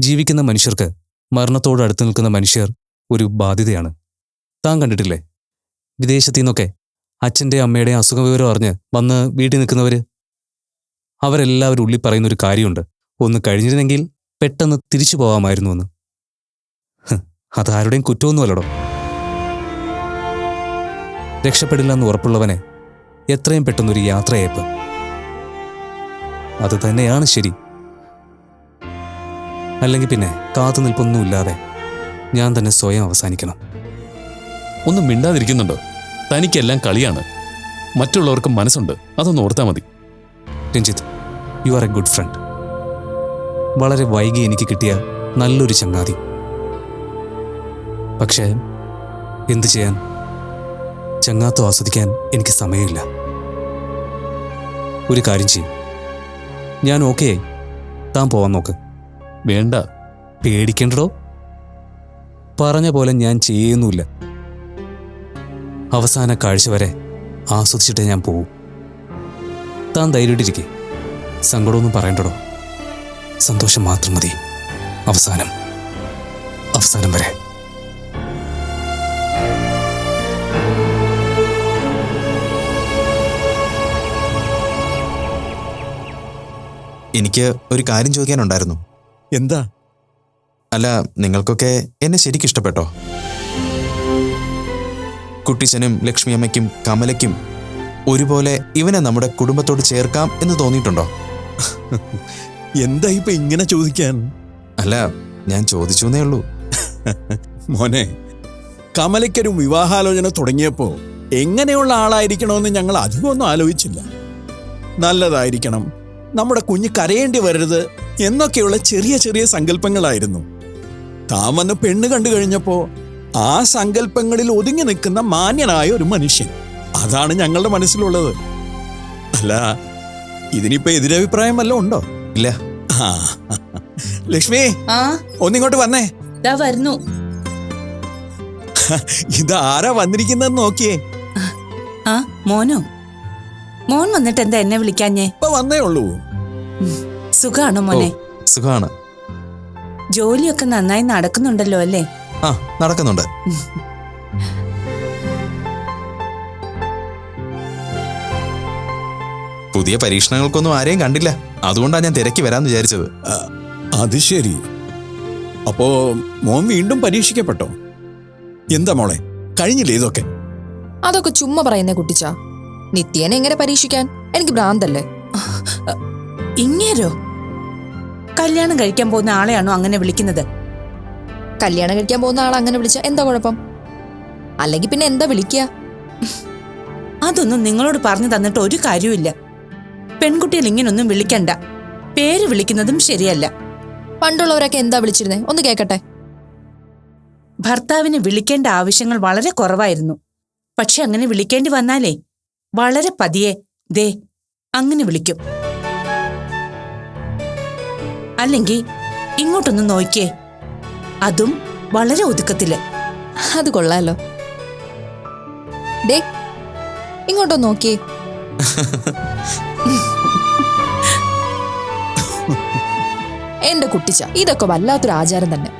ജീവിക്കുന്ന മനുഷ്യർക്ക് മരണത്തോട് അടുത്ത് നിൽക്കുന്ന മനുഷ്യർ ഒരു ബാധ്യതയാണ്. താൻ കണ്ടിട്ടില്ലേ? വിദേശത്തു നിന്നൊക്കെ അച്ഛന്റെ അമ്മയുടെ അസുഖ വിവരം അറിഞ്ഞ് വന്ന് വീട്ടിൽ നിൽക്കുന്നവർ അവരെല്ലാവരും ഉള്ളി പറയുന്ന ഒരു കാര്യമുണ്ട്. ഒന്ന് കഴിഞ്ഞിരുന്നെങ്കിൽ പെട്ടെന്ന് തിരിച്ചു പോകാമായിരുന്നു എന്ന് അതാരുടെയും കുറ്റമൊന്നുമല്ലടോ. രക്ഷപ്പെടില്ല എന്ന് ഉറപ്പുള്ളവനെ എത്രയും പെട്ടെന്നൊരു യാത്രയയപ്പ്. അത് തന്നെയാണ് ശരി. അല്ലെങ്കിൽ പിന്നെ കാത്തു നിൽപ്പൊന്നുമില്ലാതെ ഞാൻ തന്നെ സ്വയം അവസാനിക്കണം. ഒന്നും മിണ്ടാതിരിക്കുന്നുണ്ടോ? തനിക്കെല്ലാം കളിയാണ്. മറ്റുള്ളവർക്ക് മനസ്സുണ്ട്. അതൊന്ന് ഓർത്താൽ മതി. Ranjith you are a good friend വളരെ വൈകി എനിക്ക് കിട്ടിയ നല്ലൊരു ചങ്ങാതി. പക്ഷേ എന്തു ചെയ്യാൻ? ചങ്ങാത്തം ആസ്വദിക്കാൻ എനിക്ക് സമയമില്ല. ഒരു കാര്യം ചെയ്യും. ഞാൻ ഓക്കെ താൻ പോവാൻ നോക്ക്. വേണ്ട പേടിക്കണ്ടോ പറഞ്ഞ പോലെ ഞാൻ ചെയ്യുന്നുമില്ല. അവസാന കാഴ്ച വരെ ആസ്വദിച്ചിട്ടേ ഞാൻ പോവും. താൻ ധൈര്യമായിട്ടിരിക്കെ. സങ്കടമൊന്നും പറയണ്ടടോ. സന്തോഷം മാത്രം മതി. അവസാനം അവസാനം വരെ. എനിക്ക് ഒരു കാര്യം ചോദിക്കാനുണ്ടായിരുന്നു. എന്താ? അല്ല നിങ്ങൾക്കൊക്കെ എന്നെ ശരിക്കും ഇഷ്ടപ്പെട്ടോ? കുട്ടിച്ചനും ലക്ഷ്മിയമ്മയ്ക്കും കമലയ്ക്കും ഒരുപോലെ ഇവനെ നമ്മുടെ കുടുംബത്തോട് ചേർക്കാം എന്ന് തോന്നിയിട്ടുണ്ടോ? എന്താ ഇപ്പൊ ഇങ്ങനെ ചോദിക്കാൻ? അല്ല ഞാൻ ചോദിച്ചു എന്നേ ഉള്ളൂ. മോനെ കമലയ്ക്കൊരു വിവാഹാലോചന തുടങ്ങിയപ്പോ എങ്ങനെയുള്ള ആളായിരിക്കണമെന്ന് ഞങ്ങൾ അധികമൊന്നും ആലോചിച്ചില്ല. നല്ലതായിരിക്കണം. നമ്മുടെ കുഞ്ഞ് കരയേണ്ടി വരരുത് എന്നൊക്കെയുള്ള ചെറിയ ചെറിയ സങ്കല്പങ്ങളായിരുന്നു. താൻ വന്ന് പെണ്ണ് കണ്ടു കഴിഞ്ഞപ്പോ ആ സങ്കല്പങ്ങളിൽ ഒതുങ്ങി നിൽക്കുന്ന മാന്യനായ ഒരു മനുഷ്യൻ. അതാണ് ഞങ്ങളുടെ മനസ്സിലുള്ളത്. അല്ല ഇതിനിപ്പോ എതിരഭിപ്രായം വല്ലതും ഉണ്ടോ? ഇല്ല. ആ. ലക്ഷ്മി ആ? ഒന്നിങ്ങോട്ട് വന്നേ. വരുന്നു. ഇത് ആരാ വന്നിരിക്കുന്നതെന്ന് നോക്കിയേ. ആ മോനോ? മോൻ വന്നിട്ട് എന്താ എന്നെ വിളിക്കാഞ്ഞേ? ഇപ്പൊ വന്നേ ഉള്ളൂ. സുഖാണോ മോനെ? സുഖാണ്. ജോലിയൊക്കെ നന്നായി നടക്കുന്നുണ്ടല്ലോ അല്ലേ? ആ നടക്കുന്നുണ്ട്. പുതിയ പരീക്ഷണങ്ങൾക്കൊന്നും ആരെയും കണ്ടില്ല. അതുകൊണ്ടാണ് ഞാൻ തിരക്കി വരാന്ന് വിചാരിച്ചത്. ആ, അത് ശരി. അപ്പോ മോൻ വീണ്ടും പരീക്ഷിക്കപ്പെട്ടോ? എന്താ മോളെ? കഴിഞ്ഞില്ലേ ഇതൊക്കെ? അതൊക്കെ ചുമ്മാ പറയുന്നേ കുട്ടിച്ച. നിത്യേനെ എങ്ങനെ പരീക്ഷിക്കാൻ? എനിക്ക് ഭ്രാന്തല്ലേ. ഇങ്ങേരോ? കല്യാണം കഴിക്കാൻ പോകുന്ന ആളെയാണോ അങ്ങനെ വിളിക്കുന്നത്? കല്യാണം കഴിക്കാൻ പോകുന്ന ആളെ അങ്ങനെ വിളിച്ച എന്താ കുഴപ്പം? അല്ലെങ്കിൽ പിന്നെ എന്താ വിളിക്കുക അതൊന്നും നിങ്ങളോട് പറഞ്ഞു തന്നിട്ട് ഒരു കാര്യവുമില്ല. പെൺകുട്ടികൾ ഇങ്ങനൊന്നും വിളിക്കണ്ട. പേര് വിളിക്കുന്നതും ശരിയല്ല. പണ്ടുള്ളവരൊക്കെ എന്താ വിളിച്ചിരുന്നേ? ഒന്ന് കേക്കട്ടെ. ഭർത്താവിനെ വിളിക്കേണ്ട ആവശ്യങ്ങൾ വളരെ കുറവായിരുന്നു. പക്ഷെ അങ്ങനെ വിളിക്കേണ്ടി വന്നാലേ വളരെ പതിയെ ദേ അങ്ങനെ വിളിക്കും. അല്ലെങ്കിൽ ഇങ്ങോട്ടൊന്ന് നോക്കിയേ. അതും വളരെ ഒതുക്കത്തിൽ. അത് കൊള്ളാലോ. ദേ ഇങ്ങോട്ടോ നോക്കിയേ. എന്റെ കുട്ടിച്ച ഇതൊക്കെ വല്ലാത്തൊരു ആചാരം തന്നെ.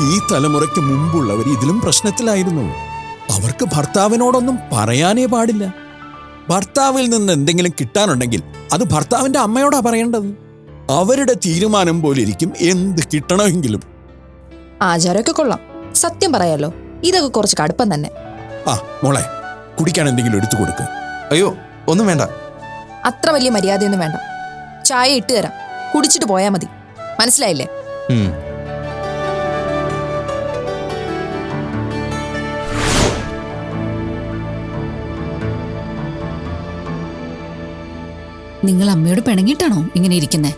ഈ തലമുറയ്ക്ക് മുമ്പുള്ളവർ ഇതിലും പ്രശ്നത്തിലായിരുന്നു. അവർക്ക് ഭർത്താവിനോടൊന്നും പറയാനേ പാടില്ല. ഭർത്താവിൽ നിന്ന് എന്തെങ്കിലും കിട്ടാനുണ്ടെങ്കിൽ അത് ഭർത്താവിന്റെ അമ്മയോടാ പറയേണ്ടത്. അവരുടെ തീരുമാനം പോലെ ഇരിക്കും എന്ത് കിട്ടണമെങ്കിലും. ആചാരമൊക്കെ കൊള്ളാം. സത്യം പറയാലോ ഇതൊക്കെ കുറച്ച് കടുപ്പം തന്നെ. ആ മോളെ കുടിക്കാൻ എന്തെങ്കിലും എടുത്തു കൊടുക്ക്. അയ്യോ ഒന്നും വേണ്ട. അത്ര വലിയ മര്യാദയൊന്നും വേണ്ട. ചായ ഇട്ട് തരാം. കുടിച്ചിട്ട് പോയാ മതി. മനസ്സിലായില്ലേ? നിങ്ങൾ അമ്മയോട് പിണങ്ങിയിട്ടാണോ ഇങ്ങനെ ഇരിക്കുന്നേ?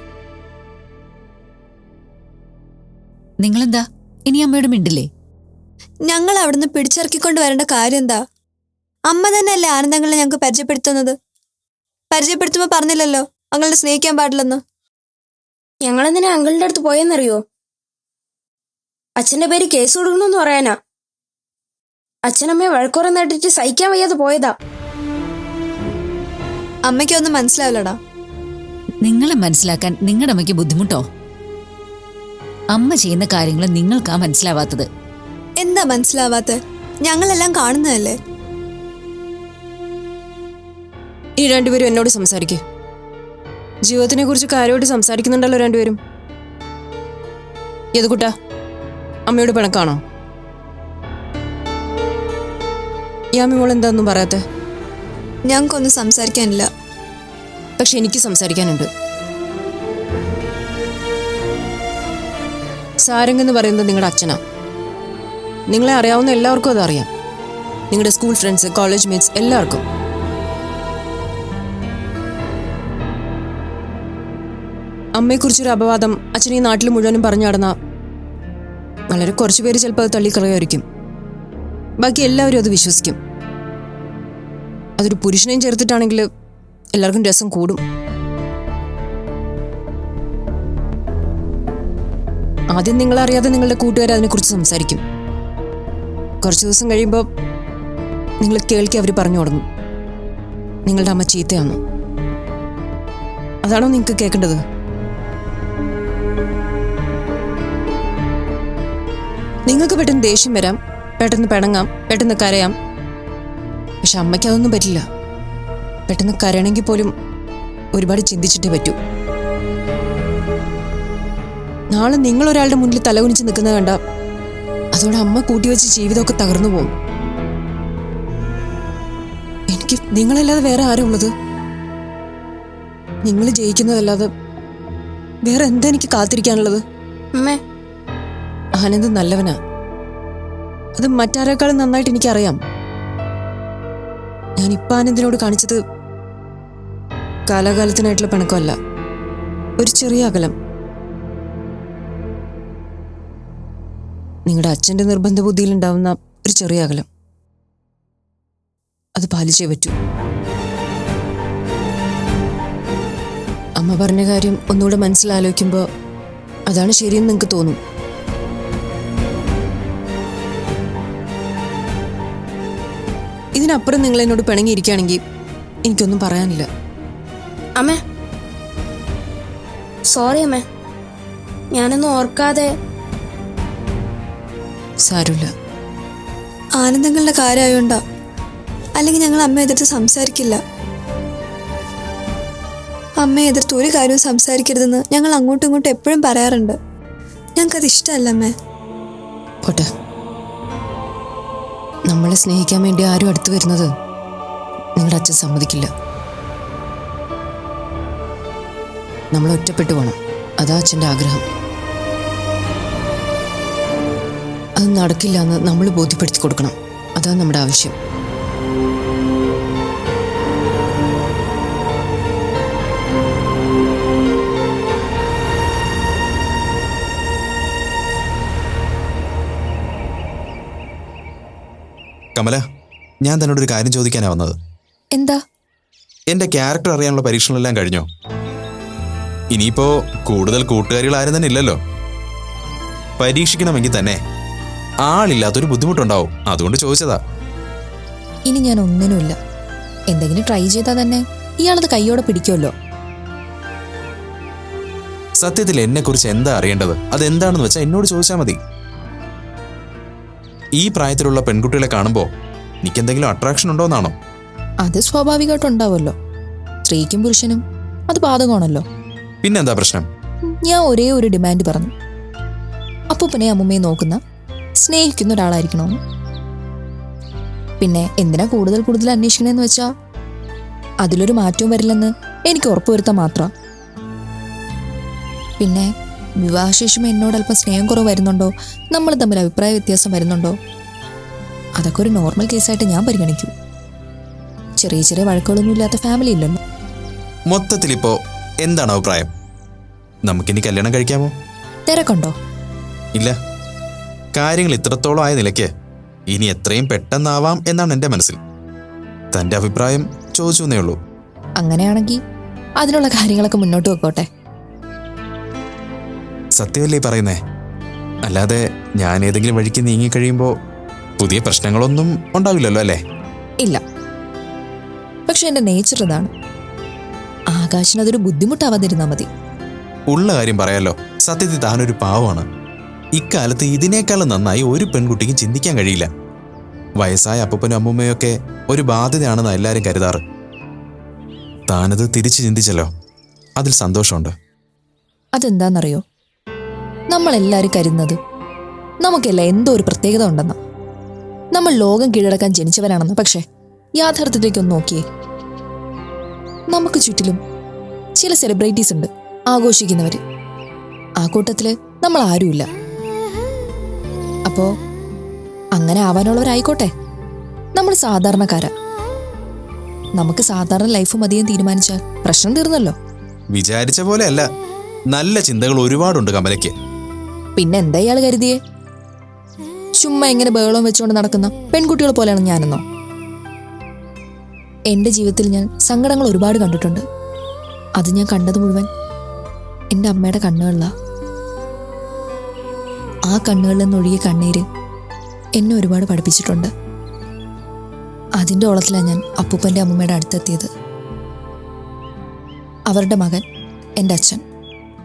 നിങ്ങളെന്താ? ഇനി അമ്മയോട് മിണ്ടില്ലേ? ഞങ്ങൾ അവിടുന്ന് പിടിച്ചിറക്കിക്കൊണ്ട് വരേണ്ട കാര്യം എന്താ അമ്മ തന്നെയല്ലേ ആനന്ദങ്ങളെ ഞങ്ങൾക്ക് പരിചയപ്പെടുത്തുന്നത്? പരിചയപ്പെടുത്തുമ്പോൾ പറഞ്ഞില്ലല്ലോ അങ്ങളെ സ്നേഹിക്കാൻ പാടില്ലെന്ന്. ഞങ്ങളെന്തിനാ അങ്കിളിന്റെ അടുത്ത് പോയെന്നറിയോ? അച്ഛന്റെ പേര് കേസ് കൊടുക്കണമെന്ന് പറയാനാ. അച്ഛനമ്മയെ വഴക്കുറ നേട്ടിട്ട് സഹിക്കാൻ വയ്യാതെ പോയതാ. അമ്മയ്ക്കൊന്നും മനസ്സിലാവില്ലടാ. നിങ്ങളെ മനസ്സിലാക്കാൻ നിങ്ങളുടെ അമ്മയ്ക്ക് ബുദ്ധിമുട്ടോ? അമ്മ ചെയ്യുന്ന കാര്യങ്ങൾ നിങ്ങൾക്കാ മനസ്സിലാവാത്തത്. എന്താ മനസ്സിലാവാത്ത? ഞങ്ങളെല്ലാം കാണുന്നതല്ലേ? ഈ രണ്ടുപേരും എന്നോട് സംസാരിക്കേ. ജീവിതത്തിനെ കുറിച്ച് കാര്യമായിട്ട് സംസാരിക്കുന്നുണ്ടല്ലോ രണ്ടുപേരും. യതുകുട്ടാ അമ്മയോട് പിണക്കാണോ? യാമി മോൾ എന്താന്നും പറയാത്തെ? ഞങ്ങൾക്കൊന്നും സംസാരിക്കാനില്ല. പക്ഷെ എനിക്ക് സംസാരിക്കാനുണ്ട്. സാരംഗ് എന്ന് പറയുന്നത് നിങ്ങളുടെ അച്ഛനാണ് നിങ്ങളെ അറിയാവുന്ന എല്ലാവർക്കും അതറിയാം നിങ്ങളുടെ സ്കൂൾ ഫ്രണ്ട്സ് കോളേജ് മേറ്റ്സ് എല്ലാവർക്കും. അമ്മയെക്കുറിച്ചൊരു അപവാദം അച്ഛൻ ഈ നാട്ടിൽ മുഴുവനും പറഞ്ഞു നടന്ന വളരെ കുറച്ചു പേര് ചിലപ്പോൾ അത് തള്ളിക്കളയായിരിക്കും ബാക്കി എല്ലാവരും അത് വിശ്വസിക്കും. അതൊരു പുരുഷനെയും ചേർത്തിട്ടാണെങ്കിൽ എല്ലാവർക്കും രസം കൂടും. ആദ്യം നിങ്ങൾ അറിയാതെ നിങ്ങളുടെ കൂട്ടുകാർ അതിനെക്കുറിച്ച് സംസാരിക്കും. കുറച്ച് ദിവസം കഴിയുമ്പോൾ നിങ്ങൾ കേൾക്കി അവർ പറഞ്ഞു തുടങ്ങും. നിങ്ങളുടെ അമ്മ ചീത്തയാണ്? അതാണോ നിങ്ങൾക്ക് കേൾക്കേണ്ടത്? നിങ്ങൾക്ക് പെട്ടെന്ന് ദേഷ്യം വരാം പെട്ടെന്ന് പിണങ്ങാം പെട്ടെന്ന് കരയാം. പക്ഷെ അമ്മയ്ക്ക് അതൊന്നും പറ്റില്ല. പെട്ടെന്ന് കരയണമെങ്കിൽ പോലും ഒരുപാട് ചിന്തിച്ചിട്ടേ പറ്റൂ. നാളെ നിങ്ങൾ ഒരാളുടെ മുന്നിൽ തലകുനിച്ച് നിൽക്കുന്നത് കണ്ട അതോടെ അമ്മ കൂട്ടിവെച്ച് ജീവിതമൊക്കെ തകർന്നു പോകും. എനിക്ക് നിങ്ങളല്ലാതെ വേറെ ആരും ഉള്ളത്? നിങ്ങൾ ജയിക്കുന്നതല്ലാതെ വേറെ എന്താ എനിക്ക് കാത്തിരിക്കാനുള്ളത്? അമ്മേ. ആനന്ദ് നല്ലവനാ. അത് മറ്റാരേക്കാളും നന്നായിട്ട് എനിക്കറിയാം. ഞാൻ ഇപ്പം ആനന്ദിനോട് കാണിച്ചത് കാലാകാലത്തിനായിട്ടുള്ള പിണക്കമല്ല. ഒരു ചെറിയ അകലം. നിങ്ങളുടെ അച്ഛന്റെ നിർബന്ധ ബുദ്ധിയിലുണ്ടാവുന്ന ഒരു ചെറിയ അകലം. അത് പാലിച്ചേ പറ്റൂ. അമ്മ പറഞ്ഞ കാര്യം ഒന്നുകൂടെ മനസ്സിലാലോചിക്കുമ്പോൾ അതാണ് ശരിയെന്ന് നിങ്ങൾക്ക് തോന്നും. ഇതിനപ്പുറം നിങ്ങൾ എന്നോട് പിണങ്ങിയിരിക്കുകയാണെങ്കിൽ എനിക്കൊന്നും പറയാനില്ല. അമ്മേ. സോറി അമ്മേ. ഞാനൊന്നും ഓർക്കാതെ സാരമില്ല ആനന്ദങ്ങളുടെ കാര്യമായോണ്ടോ അല്ലെങ്കിൽ ഞങ്ങൾ അമ്മ എതിർത്ത് സംസാരിക്കില്ല? അമ്മയെ എതിർത്ത് ഒരു കാര്യവും സംസാരിക്കരുതെന്ന് ഞങ്ങൾ അങ്ങോട്ടും ഇങ്ങോട്ടും എപ്പോഴും പറയാറുണ്ട്. ഞങ്ങൾക്കത് ഇഷ്ടമല്ല അമ്മേ. പോട്ടെ. നമ്മളെ സ്നേഹിക്കാൻ വേണ്ടി ആരും അടുത്ത് വരുന്നത് നിങ്ങളുടെ അച്ഛൻ സമ്മതിക്കില്ല. നമ്മൾ ഒറ്റപ്പെട്ടു പോകണം അതാ അച്ഛന്റെ ആഗ്രഹം. അത് നടക്കില്ല എന്ന് നമ്മൾ ബോധ്യപ്പെടുത്തി കൊടുക്കണം. അതാണ് നമ്മുടെ ആവശ്യം. കമല ഞാൻ തന്നോട് ഒരു കാര്യം ചോദിക്കാനാ വന്നത്. എന്താ? എന്റെ ക്യാരക്ടർ അറിയാനുള്ള പരീക്ഷണമെല്ലാം കഴിഞ്ഞോ? ഇനിയിപ്പോ കൂടുതൽ കൂട്ടുകാരികൾ ആരും തന്നെ ഇല്ലല്ലോ. പരീക്ഷിക്കണമെങ്കിൽ തന്നെ. ആളില്ലാത്തൊരു ബുദ്ധിമുട്ടുണ്ടാവും. അതുകൊണ്ട് ചോദിച്ചതാ. ഇനി ഞാൻ ഒന്നിനുമില്ല. എന്തെങ്കിലും ട്രൈ ചെയ്താൽ തന്നെ ഇയാളത് കൈയോടെ പിടിക്കുമല്ലോ. സത്യത്തിൽ എന്നെക്കുറിച്ച് എന്താ അറിയേണ്ടത്? അതെന്താണെന്ന് വെച്ചാൽ എന്നോട് ചോദിച്ചാൽ മതി. ഈ പ്രായത്തിലുള്ള പെൺകുട്ടികളെ കാണുമ്പോൾ എനിക്കെന്തെങ്കിലും അട്രാക്ഷൻ ഉണ്ടോന്നാണോ അത് സ്വാഭാവികമായിട്ടുണ്ടാവുമല്ലോ സ്ത്രീക്കും പുരുഷനും അത് ബാധകമാണല്ലോ. പിന്നെന്താ പ്രശ്നം? ഞാൻ ഒരേ ഒരു ഡിമാൻഡ് പറഞ്ഞു. അപ്പൂപ്പനെ അമ്മുമ്മയെ നോക്കുന്ന സ്നേഹിക്കുന്ന ഒരാളായിരിക്കണം. പിന്നെ എന്തിനാ കൂടുതൽ കൂടുതൽ അന്വേഷിക്കണമെന്ന് വെച്ചാ? അതിലൊരു മാറ്റവും വരില്ലെന്ന് എനിക്ക് ഉറപ്പുവരുത്താൻ മാത്രം. പിന്നെ വിവാഹശേഷം എന്നോട് അല്പം സ്നേഹം കുറവ് വരുന്നുണ്ടോ? നമ്മൾ തമ്മിൽ അഭിപ്രായ വ്യത്യാസം വരുന്നുണ്ടോ? അതൊക്കെ ഒരു നോർമൽ കേസായിട്ട് ഞാൻ പരിഗണിക്കൂ. ചെറിയ ചെറിയ വഴക്കുകളൊന്നും ഇല്ലാത്ത ഫാമിലി ഇല്ലല്ലോ. മൊത്തത്തിൽ ഇപ്പോ എന്താണ് അഭിപ്രായം? നമുക്കിനി കല്യാണം കഴിക്കാമോ? തിരക്കുണ്ടോ? ഇല്ല. കാര്യങ്ങൾ ഇത്രത്തോളം ആയ നിലയ്ക്ക് ഇനി എത്രയും പെട്ടെന്നാവാം എന്നാണ് എന്റെ മനസ്സിൽ. തന്റെ അഭിപ്രായം ചോദിച്ചു എന്നേ ഉള്ളൂ. അങ്ങനെയാണെങ്കിൽ അതിനുള്ള കാര്യങ്ങളൊക്കെ മുന്നോട്ട് വെക്കോട്ടെ. സത്യമല്ലേ പറയുന്നേ? അല്ലാതെ ഞാൻ ഏതെങ്കിലും വഴിക്ക് നീങ്ങിക്കഴിയുമ്പോൾ പുതിയ പ്രശ്നങ്ങളൊന്നും ഉണ്ടാവില്ലല്ലോ അല്ലേ? ഇല്ല. പക്ഷെ എന്റെ നേച്ചർ ഇതാണ്. ആകാശിന് അതൊരു ബുദ്ധിമുട്ടാവാതിരുന്നാൽ മതി. ഉള്ള കാര്യം പറയാലോ. സത്യത്തിൽ താനൊരു പാവമാണ്. ഇക്കാലത്ത് ഇതിനേക്കാളും നന്നായി ഒരു പെൺകുട്ടിക്കും ചിന്തിക്കാൻ കഴിയില്ല. വയസ്സായ അപ്പനും അമ്മൂമ്മയൊക്കെ ഒരു ബാധ്യതയാണെന്ന് എല്ലാവരും കരുതാറ്. താനത് തിരിച്ചു ചിന്തിച്ചല്ലോ. അതിൽ സന്തോഷമുണ്ട്. അതെന്താണെന്നറിയോ നമ്മളെല്ലാവരും കരുതുന്നത് നമുക്കെല്ലാം എന്തോ ഒരു പ്രത്യേകത ഉണ്ടെന്ന്. നമ്മൾ ലോകം കീഴടക്കാൻ ജനിച്ചവരാണെന്ന്. പക്ഷേ യാഥാർത്ഥ്യത്തിലേക്കൊന്ന് നോക്കിയേ. നമുക്ക് ചുറ്റിലും ചില സെലിബ്രിറ്റീസ് ഉണ്ട് ആഘോഷിക്കുന്നവര്. ആ കൂട്ടത്തിൽ നമ്മൾ ആരുമില്ല അപ്പോ അങ്ങനെ ആവാനുള്ളവരായിക്കോട്ടെ. നമ്മൾ സാധാരണക്കാരാ. നമുക്ക് സാധാരണ ലൈഫ് മതിയെന്ന് തീരുമാനിച്ചാൽ പ്രശ്നം തീർന്നല്ലോ. വിചാരിച്ച പോലെ അല്ല നല്ല ചിന്തകൾ ഒരുപാടുണ്ട് കമലയ്ക്ക്. പിന്നെ എന്താ ഇയാൾ കരുതിയേ? ചുമ്മാ എങ്ങനെ ബഹളം വെച്ചുകൊണ്ട് നടക്കുന്ന പെൺകുട്ടികൾ പോലെയാണ് ഞാനെന്നോ? എന്റെ ജീവിതത്തിൽ ഞാൻ സങ്കടങ്ങൾ ഒരുപാട് കണ്ടിട്ടുണ്ട്. അത് ഞാൻ കണ്ടത് മുഴുവൻ എന്റെ അമ്മയുടെ കണ്ണുകളിലാ. ആ കണ്ണുകളിൽ നിന്നൊഴുകിയ കണ്ണീര് എന്നെ ഒരുപാട് പഠിപ്പിച്ചിട്ടുണ്ട്. അതിന്റെ ഓളത്തിലാണ് ഞാൻ അപ്പൂപ്പന്റെ അമ്മൂമ്മയുടെ അടുത്തെത്തിയത്. അവരുടെ മകൻ എന്റെ അച്ഛൻ.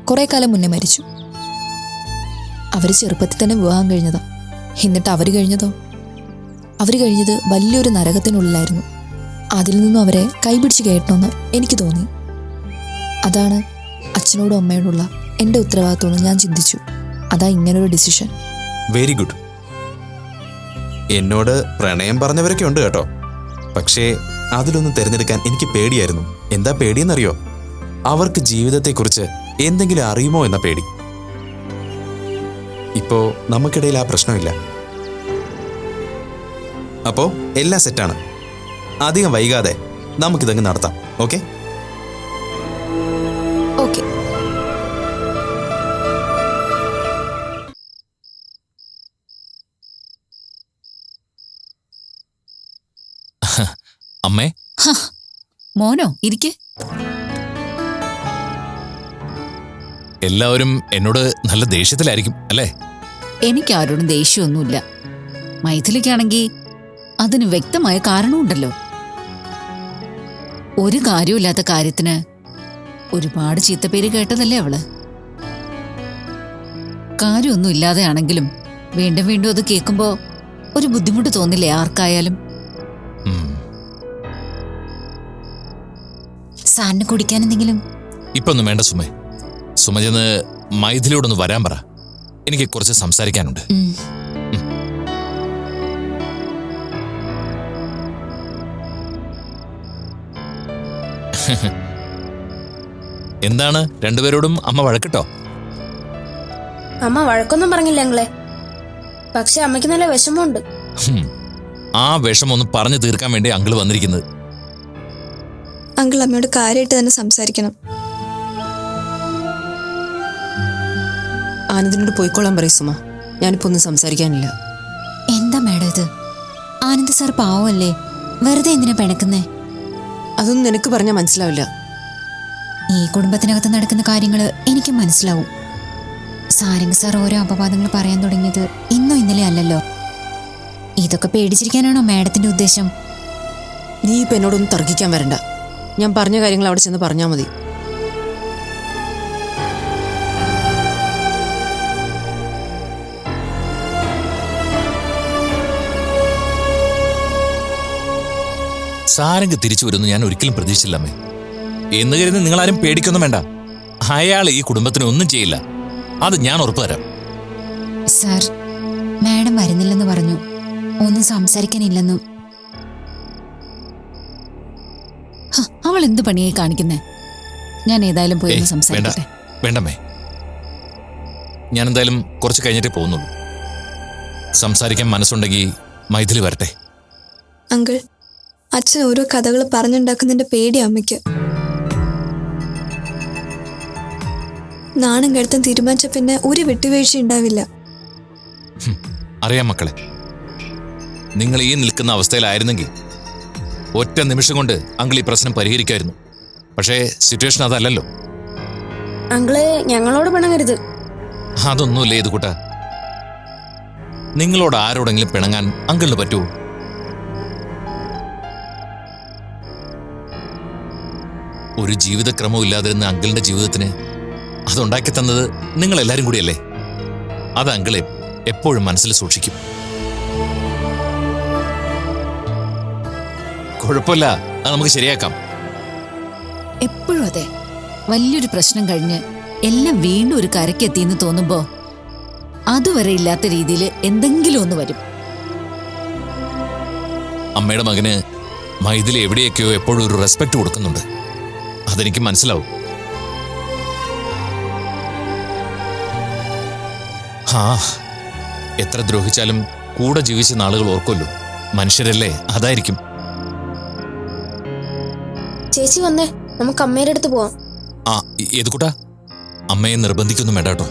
കുറേ കാലം മുന്നേ മരിച്ചു. അവർ ചെറുപ്പത്തിൽ തന്നെ വിവാഹം കഴിഞ്ഞതാ? എന്നിട്ട് അവർ കഴിഞ്ഞതോ? അവർ കഴിഞ്ഞത് വലിയൊരു നരകത്തിനുള്ളിലായിരുന്നു. അതിൽ നിന്നും അവരെ കൈപിടിച്ച് കയറ്റണമെന്ന് എനിക്ക് തോന്നി. അതാണ് അച്ഛനോടും അമ്മയോടുള്ള എന്റെ ഉത്തരവാദിത്വമെന്ന് ഞാൻ ചിന്തിച്ചു. അതാ ഇങ്ങനൊരു ഡിസിഷൻ വെരി ഗുഡ് എന്നോട് പ്രണയം പറഞ്ഞവരൊക്കെ ഉണ്ട് കേട്ടോ. പക്ഷേ അതിലൊന്ന് തിരഞ്ഞെടുക്കാൻ എനിക്ക് പേടിയായിരുന്നു. എന്താ പേടിയെന്നറിയോ? അവർക്ക് ജീവിതത്തെക്കുറിച്ച് എന്തെങ്കിലും അറിയുമോ എന്ന പേടി. ഇപ്പോ നമുക്കിടയിൽ ആ പ്രശ്നമില്ല. അപ്പോ എല്ലാം സെറ്റാണ് അധികം വൈകാതെ നമുക്കിതങ്ങ് നടത്താം. ഓക്കെ ഓക്കെ അമ്മേ. മോനോ ഇരിക്കെ. എല്ലാവരും എന്നോട് നല്ല ദേഷ്യത്തിലായിരിക്കും അല്ലേ? എനിക്ക് ആരോടും ദേഷ്യമൊന്നുമില്ല. മൈഥിലിക്കാണെങ്കിൽ അതിന് വ്യക്തമായ കാരണമുണ്ടല്ലോ. ഒരു കാര്യമില്ലാത്ത കാര്യത്തിന് ഒരുപാട് ചീത്തപ്പേര് കേട്ടതല്ലേ അവൾ? കാര്യമൊന്നും ഇല്ലാതെയാണെങ്കിലും വീണ്ടും വീണ്ടും അത് കേൾക്കുമ്പോ ഒരു ബുദ്ധിമുട്ട് തോന്നില്ലേ ആർക്കായാലും? സാറിന് കുടിക്കാൻ എന്തെങ്കിലും ഇപ്പൊ ഒന്നും വേണ്ട സുമേ. സുമ ചെന്ന് മൈഥിലിയോടൊന്ന് വരാൻ പറ. എനിക്ക് കുറച്ച് സംസാരിക്കാനുണ്ട്. എന്താണ്? രണ്ടുപേരോടും അമ്മ വഴക്കിട്ടോ? അമ്മ വഴക്കൊന്നും പറഞ്ഞില്ല ഞങ്ങളെ പക്ഷെ അമ്മയ്ക്ക് നല്ല വിഷമമുണ്ട്. ആ വിഷമൊന്നും ഒന്ന് പറഞ്ഞു തീർക്കാൻ വേണ്ടി അങ്കിൾ വന്നിരിക്കുന്നത്. അങ്കിൾ അമ്മയോട് കാര്യമായിട്ട് തന്നെ സംസാരിക്കണം. ആനന്ദിനോട് പോയിക്കോളാൻ പറയും സുമ. ഞാനിപ്പോ ഒന്നും സംസാരിക്കാനില്ല. എന്താ മേഡം ഇത്? ആനന്ദ് സാർ പാവമല്ലേ? വെറുതെ എന്തിനാ പിണക്കുന്നേ? അതൊന്നും നിനക്ക് പറഞ്ഞാൽ മനസ്സിലാവില്ല. ഈ കുടുംബത്തിനകത്ത് നടക്കുന്ന കാര്യങ്ങൾ എനിക്ക് മനസ്സിലാവും. സാരംഗ് സാർ ഓരോ അപവാദങ്ങൾ പറയാൻ തുടങ്ങിയത് ഇന്നോ ഇന്നലെ അല്ലല്ലോ. ഇതൊക്കെ പേടിച്ചിരിക്കാനാണോ മാഡത്തിന്റെ ഉദ്ദേശം? നീ ഇപ്പൊ എന്നോടൊന്നും തർക്കിക്കാൻ വരണ്ട. ഞാൻ പറഞ്ഞ കാര്യങ്ങൾ അവിടെ ചെന്ന് പറഞ്ഞാൽ മതി. സാരംഗ് തിരിച്ചു വരുന്നു ഞാൻ ഒരിക്കലും പ്രതീക്ഷിച്ചില്ല അമ്മേ. എന്ന് കരുതി നിങ്ങളാരും പേടിക്കൊന്നും വേണ്ട. അയാൾ ഈ കുടുംബത്തിന് ഒന്നും ചെയ്യില്ല. അത് ഞാൻ ഉറപ്പു തരാം. സാർ മാഡം വരുന്നില്ലെന്ന് പറഞ്ഞു. ഒന്നും സംസാരിക്കാനില്ലെന്നും അവൾ എന്ത് പണിയായി കാണിക്കുന്നേ? ഞാൻ ഏതായാലും പോയി ഒന്ന് സംസാരിക്കട്ടെ. വേണ്ടമ്മേ. ഞാൻ എന്തായാലും കുറച്ച് കഴിഞ്ഞിട്ടേ പോകുന്നുള്ളൂ. സംസാരിക്കാൻ മനസ്സുണ്ടെങ്കിൽ മൈഥിലി വരട്ടെ. അങ്കിൾ അച്ഛൻ ഓരോ കഥകൾ പറഞ്ഞുണ്ടാക്കുന്നതിന്റെ പേടി അമ്മയ്ക്ക്. നാണം കെടുത്താൻ തീരുമാനിച്ച പിന്നെ ഒരു വിട്ടുവീഴ്ച ഉണ്ടാവില്ല. അറിയാം മക്കളെ. നിങ്ങൾ ഈ നിൽക്കുന്ന അവസ്ഥയിലായിരുന്നെങ്കിൽ ഒറ്റ നിമിഷം കൊണ്ട് അങ്കിൾ ഈ പ്രശ്നം പരിഹരിക്കായിരുന്നു. പക്ഷേ സിറ്റുവേഷൻ അതല്ലല്ലോ. അങ്കിൾ ഞങ്ങളോട് പിണങ്ങരുത്. അതൊന്നുമില്ല ഇത് കൂട്ട? നിങ്ങളോട് ആരോടെങ്കിലും പിണങ്ങാൻ അങ്കിളിന് പറ്റുമോ ഒരു ജീവിതക്രമവും ഇല്ലാതിരുന്ന അങ്കിളിന്റെ ജീവിതത്തിന് അതുണ്ടാക്കി തന്നത് നിങ്ങൾ എല്ലാരും കൂടിയല്ലേ? അത് അങ്കിളെ എപ്പോഴും മനസ്സിൽ സൂക്ഷിക്കും. കുഴപ്പമില്ല. അത് നമുക്ക് ശരിയാക്കാം. എപ്പോഴും അതെ. വലിയൊരു പ്രശ്നം കഴിഞ്ഞ് എല്ലാം വീണ്ടും ഒരു കരക്കെത്തിയെന്ന് തോന്നുമ്പോ അതുവരെ ഇല്ലാത്ത രീതിയിൽ എന്തെങ്കിലും ഒന്ന് വരും. അമ്മയുടെ മകന് മൈതിൽ എവിടെയൊക്കെയോ എപ്പോഴും ഒരു റെസ്പെക്ട് കൊടുക്കുന്നുണ്ട്. അതെനിക്ക് മനസ്സിലാവും. ഹാ എത്ര ദ്രോഹിച്ചാലും കൂടെ ജീവിച്ച നാളുകൾ ഓർക്കുമല്ലോ. മനുഷ്യരല്ലേ? അതായിരിക്കും. ചേച്ചി വന്നേ. നമുക്ക് അമ്മയുടെ അടുത്ത് പോവാം. ആ ഏത് കൂട്ടാ? അമ്മയെ നിർബന്ധിക്കൊന്നും വേണ്ട കേട്ടോ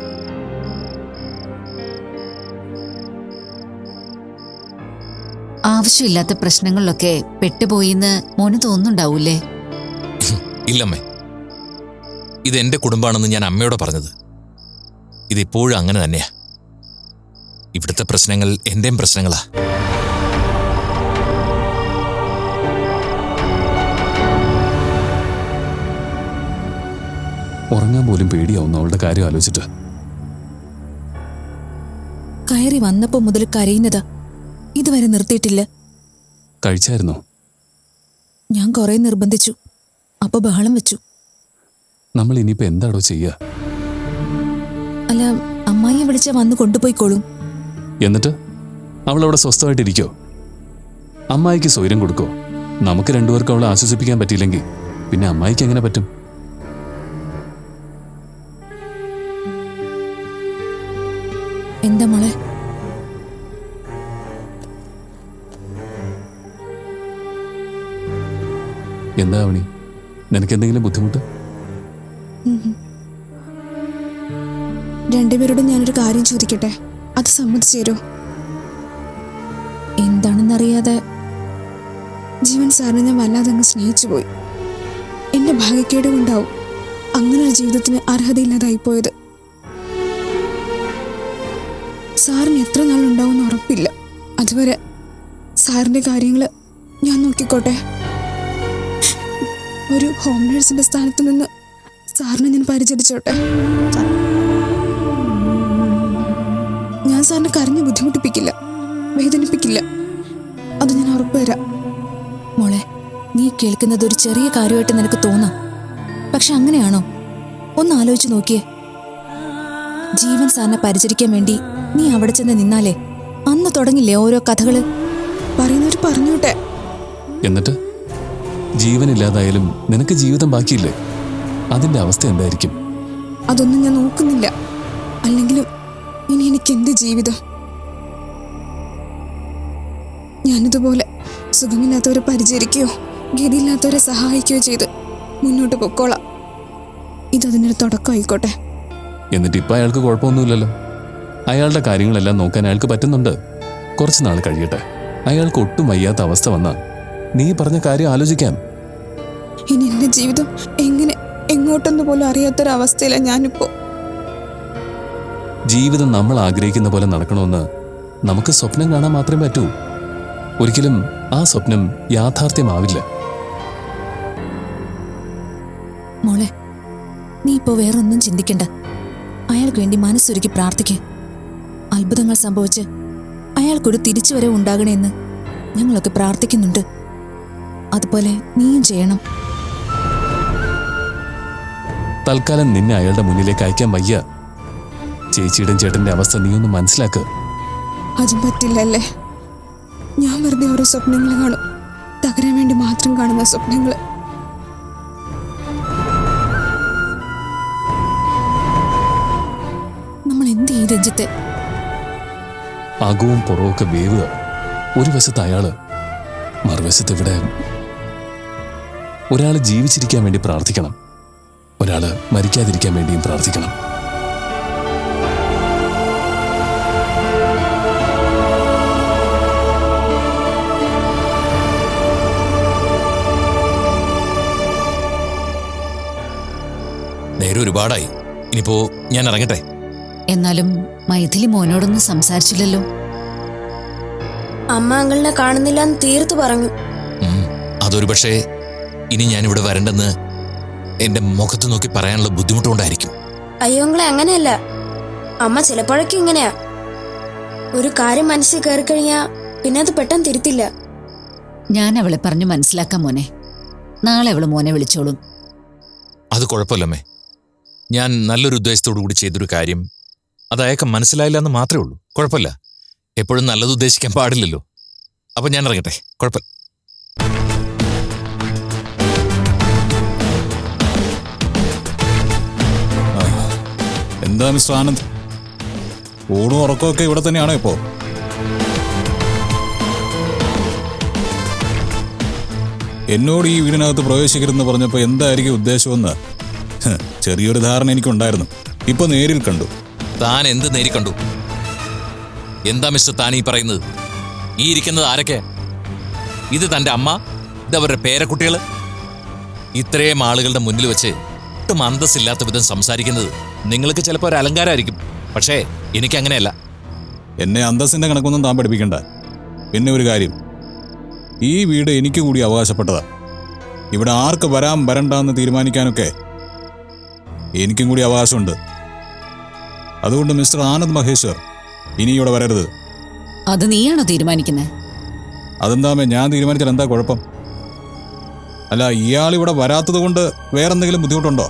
ആവശ്യമില്ലാത്ത പ്രശ്നങ്ങളിലൊക്കെ പെട്ടുപോയിന്ന് മോന് തോന്നുന്നുണ്ടാവൂലേ ഇല്ലമ്മേ. ഇത് എന്റെ കുടുംബമാണെന്ന് ഞാൻ അമ്മയോട് പറഞ്ഞത്. ഇതിപ്പോഴും അങ്ങനെ തന്നെയാ. ഇവിടുത്തെ പ്രശ്നങ്ങൾ എന്റെയും പ്രശ്നങ്ങളാ. ഉറങ്ങാൻ പോലും പേടിയാവുന്നു അവളുടെ കാര്യം ആലോചിച്ചിട്ട്. കയറി വന്നപ്പോ മുതൽ കരയുന്നത് ഇതുവരെ നിർത്തിയിട്ടില്ല. കഴിച്ചായിരുന്നോ? ഞാൻ കുറെ നിർബന്ധിച്ചു. അപ്പൊ ബഹളം വെച്ചു. നമ്മൾ ഇനിയിപ്പോ എന്താടോ ചെയ്യാ? അല്ല അമ്മായിയെ വിളിച്ച വന്ന് കൊണ്ടുപോയിക്കോളും. എന്നിട്ട്? അവൾ അവിടെ സ്വസ്ഥമായിട്ടിരിക്കോ? അമ്മായിക്ക് സ്വൈരം കൊടുക്കോ? നമുക്ക് രണ്ടുപേർക്കും അവളെ ആശ്വസിപ്പിക്കാൻ പറ്റിയില്ലെങ്കിൽ പിന്നെ അമ്മായിക്ക് എങ്ങനെ പറ്റും? എന്താ മോളെ? എന്താ അവണി? നിനക്ക് എന്തെങ്കിലും ബുദ്ധിമുട്ട്? രണ്ടുപേരോടും ഞാനൊരു കാര്യം ചോദിക്കട്ടെ? അത് സമ്മതിച്ചു തരോ എന്താണെന്നറിയാതെ ജീവൻ സാറിനെ ഞാൻ വല്ലാതെ അങ്ങ് സ്നേഹിച്ചു പോയി. എന്റെ ഭാഗ്യക്കേട് കൊണ്ടാവും അങ്ങനെ ഒരു ജീവിതത്തിന് അർഹതയില്ലാതായി പോയത്. എത്ര നാളുണ്ടാവും എന്ന് ഉറപ്പില്ല. അതുവരെ സാറിന്റെ കാര്യങ്ങൾ ഞാൻ നോക്കിക്കോട്ടെ. ഒരു ഹോം നേഴ്സിന്റെ സ്ഥാനത്ത് നിന്ന് സാറിനെ ഞാൻ പരിചരിച്ചോട്ടെ. ഞാൻ സാറിനെ കരഞ്ഞ് ബുദ്ധിമുട്ടിപ്പിക്കില്ല വേദനിപ്പിക്കില്ല. അത് ഞാൻ ഉറപ്പുവരാം മോളെ നീ കേൾക്കുന്നത് ഒരു ചെറിയ കാര്യമായിട്ട് നിനക്ക് തോന്നാം. പക്ഷെ അങ്ങനെയാണോ? ഒന്ന് ആലോചിച്ച് നോക്കിയേ. ജീവൻ സാറിനെ പരിചരിക്കാൻ വേണ്ടി നീ അവിടെ ചെന്ന് നിന്നാലേ അന്ന് തുടങ്ങില്ലേ ഓരോ കഥകൾ? പറയുന്നവർ പറഞ്ഞോട്ടെ. എന്നിട്ട്? ജീവനില്ലാതായാലും നിനക്ക് ജീവിതം ബാക്കിയില്ലേ? അതിന്റെ അവസ്ഥ എന്തായിരിക്കും? അതൊന്നും ഞാൻ നോക്കുന്നില്ല. അല്ലെങ്കിലും ഇനി എനിക്ക് എന്ത് ജീവിതം? ഞാനിതുപോലെ സുഖമില്ലാത്തവരെ പരിചരിക്കുകയോ ഗതിയില്ലാത്തവരെ സഹായിക്കുകയോ ചെയ്ത് മുന്നോട്ട് പൊക്കോളാം. ഇതതിനൊരു തുടക്കമായിക്കോട്ടെ. എന്നിട്ട് ഇപ്പൊ അയാൾക്ക് കുഴപ്പമൊന്നുമില്ലല്ലോ. അയാളുടെ കാര്യങ്ങളെല്ലാം നോക്കാൻ അയാൾക്ക് പറ്റുന്നുണ്ട്. കുറച്ച് നാൾ കഴിയട്ടെ. അയാൾക്ക് ഒട്ടും വയ്യാത്ത അവസ്ഥ വന്ന നീ പറഞ്ഞ കാര്യം ആലോചിക്കാം. ഇനി എന്റെ ജീവിതം എങ്ങനെ എങ്ങോട്ടെന്ന് പോലും അറിയാത്തൊരവസ്ഥയിലാണ് ഞാനിപ്പോ. ജീവിതം നമ്മൾ ആഗ്രഹിക്കുന്ന പോലെ നടക്കണമെന്ന് നമുക്ക് സ്വപ്നം കാണാൻ മാത്രമേ പറ്റൂ. ഒരിക്കലും ആ സ്വപ്നം യാഥാർത്ഥ്യമാവില്ല. മോളെ നീ ഇപ്പോ വേറൊന്നും ചിന്തിക്കണ്ട. അയാൾക്ക് വേണ്ടി മനസ്സൊരുക്കി പ്രാർത്ഥിക്ക്. അത്ഭുതങ്ങൾ സംഭവിച്ച് അയാൾക്കൊരു തിരിച്ചുവരെ ഉണ്ടാകണമെന്ന് ഞങ്ങളൊക്കെ പ്രാർത്ഥിക്കുന്നുണ്ട്. അതുപോലെ നീയും ചെയ്യണം. തൽക്കാലം നിന്നെ അയാളുടെ മുന്നിലേക്ക് അയക്കാൻ വയ്യ. ചേച്ചിയുടെ ചേട്ടന്റെ അവസ്ഥ നീ ഒന്ന് മനസ്സിലാക്ക്. അതും പറ്റില്ലല്ലേ? ഞാൻ വെറുതെ ഓരോ സ്വപ്നങ്ങൾ കാണും. തകരാൻ വേണ്ടി മാത്രം കാണുന്ന സ്വപ്നങ്ങൾ നമ്മൾ എന്ത് ചെയ്യും രഞ്ജിത്തെ? അകവും പുറവുമൊക്കെ വേവുക. ഒരു വശത്ത് അയാൾ മറുവശത്ത് ഇവിടെ ഒരാൾ ജീവിച്ചിരിക്കാൻ വേണ്ടി പ്രാർത്ഥിക്കണം. ഒരാൾ മരിക്കാതിരിക്കാൻ വേണ്ടിയും പ്രാർത്ഥിക്കണം. നേരെ ഒരുപാടായി. ഇനിയിപ്പോ ഞാൻ ഇറങ്ങട്ടെ? എന്നാലും മൈഥിലി മോനോടൊന്നും സംസാരിച്ചില്ലല്ലോ. അമ്മ അങ്കിളിനെ കാണുന്നില്ല എന്ന് തീർത്ത് പറഞ്ഞു. അതൊരു പക്ഷേ ഇനി ഞാൻ ഇവിടെ വരണ്ടെന്ന് എന്റെ മുഖത്ത് നോക്കി പറയാനുള്ള ബുദ്ധിമുട്ടുണ്ടായിരിക്കും അയ്യോങ്ങളെ അങ്ങനെയല്ല. അമ്മ ചിലപ്പോഴൊക്കെ ഇങ്ങനെയാ. ഒരു കാര്യം മനസ്സിൽ കയറി കഴിഞ്ഞാ പിന്നെ അത് പെട്ടെന്ന് തിരുത്തില്ല. ഞാൻ അവളെ പറഞ്ഞു മനസ്സിലാക്കാം മോനെ. നാളെ അവൾ മോനെ വിളിച്ചോളും. അത് കുഴപ്പമില്ലമ്മേ. ഞാൻ നല്ലൊരു ഉദ്ദേശത്തോടു കൂടി ചെയ്തൊരു കാര്യം അത് അയാൾക്ക് മനസ്സിലായില്ല എന്ന് മാത്രമേ ഉള്ളൂ. കുഴപ്പമില്ല. എപ്പോഴും നല്ലത് ഉദ്ദേശിക്കാൻ പാടില്ലല്ലോ. അപ്പം ഞാൻ ഇറങ്ങട്ടെ. കുഴപ്പമില്ല. എന്താ മിസ്റ്റർ ആനന്ദ്? ഊണും ഉറക്കമൊക്കെ ഇവിടെ തന്നെയാണോ ഇപ്പോൾ എന്നോട് ഈ വീടിനകത്ത് പ്രവേശിക്കരുതെന്ന് പറഞ്ഞപ്പോൾ എന്തായിരിക്കും ഉദ്ദേശമെന്ന്? ചെറിയൊരു ധാരണ എനിക്കുണ്ടായിരുന്നു. ഇപ്പൊ നേരിൽ കണ്ടു. താൻ എന്ത് നേരിക്കണ്ടു എന്താ മിസ്റ്റർ താൻ ഈ പറയുന്നത്? ഈ ഇരിക്കുന്നത് ആരൊക്കെ? ഇത് തന്റെ അമ്മ? ഇത് അവരുടെ പേരക്കുട്ടികൾ ഇത്രയും ആളുകളുടെ മുന്നിൽ വെച്ച് ഒട്ടും അന്തസ്സില്ലാത്ത വിധം സംസാരിക്കുന്നത് നിങ്ങൾക്ക് ചിലപ്പോൾ ഒരു അലങ്കാരമായിരിക്കും. പക്ഷേ എനിക്ക് അങ്ങനെയല്ല. എന്നെ അന്തസ്സിന്റെ കണക്കൊന്നും താൻ പഠിപ്പിക്കണ്ട. പിന്നെ ഒരു കാര്യം. ഈ വീട് എനിക്ക് കൂടി അവകാശപ്പെട്ടതാ. ഇവിടെ ആർക്ക് വരാം വരണ്ടെന്ന് തീരുമാനിക്കാനൊക്കെ എനിക്കും കൂടി അവകാശമുണ്ട്. അതുകൊണ്ട് മിസ്റ്റർ ആനന്ദ് മഹേശ്വർ ഇനി ഇവിടെ വരരുത്. അത് നീയാണോ തീരുമാനിക്കുന്നത് അതെന്താമേ ഞാൻ തീരുമാനിച്ചാൽ എന്താ കുഴപ്പം? അല്ല ഇയാൾ ഇവിടെ വരാത്തത് കൊണ്ട് വേറെന്തെങ്കിലും ബുദ്ധിമുട്ടുണ്ടോ?